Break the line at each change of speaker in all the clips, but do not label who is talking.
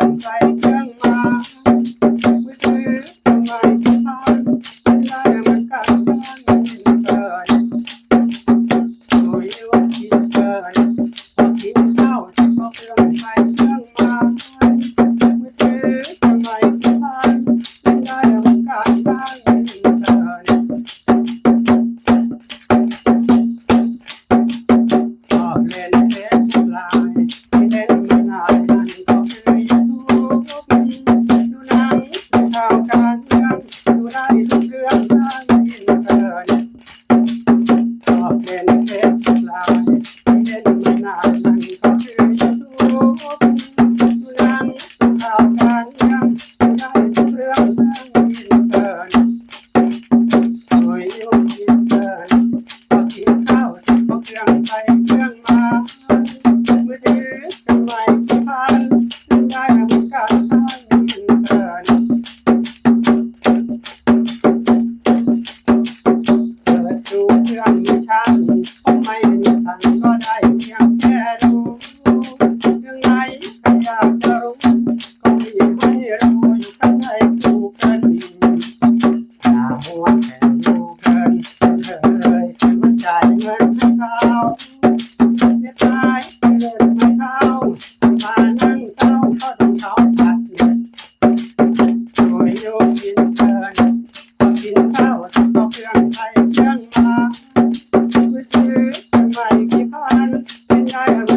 嗯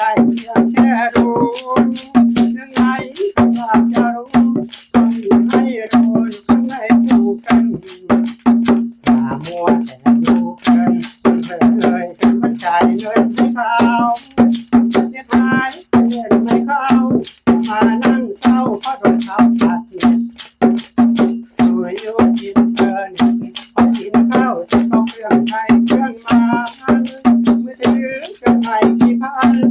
ใจจะแค่รู้ยังไงก็จะรู้ต้องให้รู้ต้องให้รู้กันอย่ามัวแต่ดูกันเลยกันมันใจเลยไม่เข้าเรียกหายเรียกไม่เข้ามานั่งเศร้าเพราะโดนเขาตัดเนี่ยดูอยู่กินเพลินพอกินข้าวจะต้องเครื่องไทยเครื่องมา Thank you.